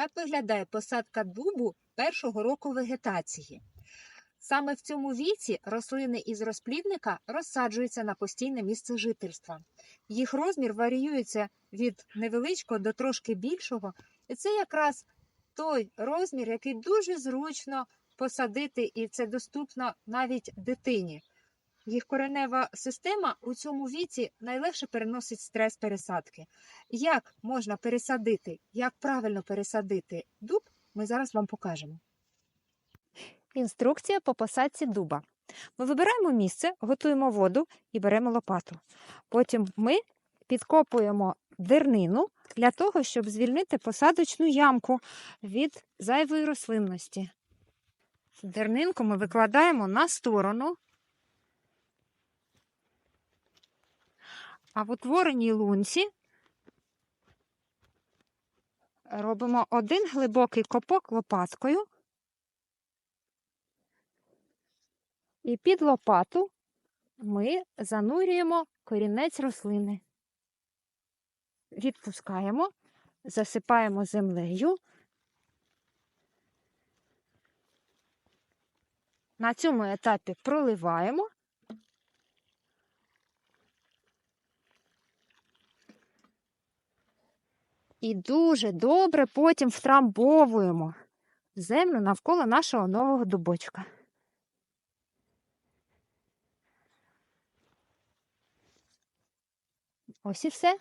Так виглядає посадка дубу першого року вегетації. Саме в цьому віці рослини із розплідника розсаджуються на постійне місце жительства. Їх розмір варіюється від невеличкого до трошки більшого, і це якраз той розмір, який дуже зручно посадити, і це доступно навіть дитині. Їх коренева система у цьому віці найлегше переносить стрес пересадки. Як можна пересадити, як правильно пересадити дуб, ми зараз вам покажемо. Інструкція по посадці дуба. Ми вибираємо місце, готуємо воду і беремо лопату. Потім ми підкопуємо дернину для того, щоб звільнити посадочну ямку від зайвої рослинності. Дернинку ми викладаємо на сторону. А в утвореній лунці робимо один глибокий копок лопаткою. І під лопату ми занурюємо корінець рослини. Відпускаємо, засипаємо землею. На цьому етапі проливаємо. І дуже добре потім втрамбовуємо землю навколо нашого нового дубочка. Ось і все.